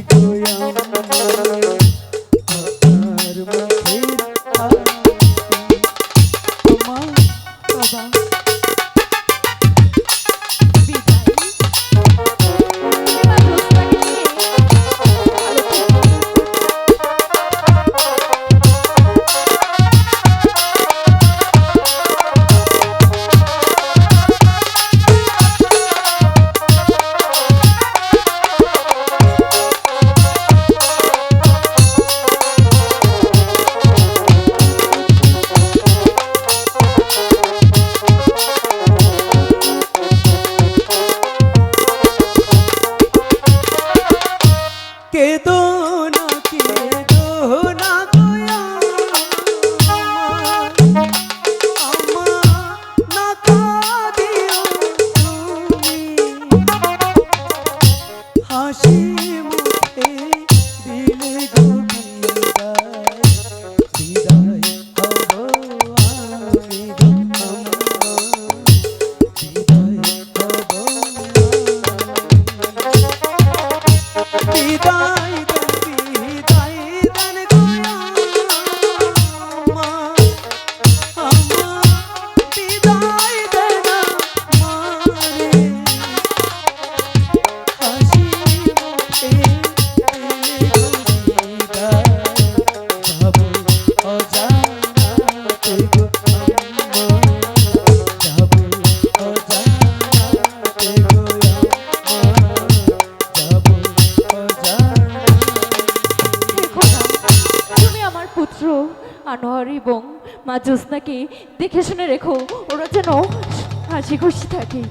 y que dor. নাই পুত্র আনোয়ার এবং মা জ্যোৎস্নাকে দেখে শুনে রেখো ওরা যেন হাসি খুশি থাকে।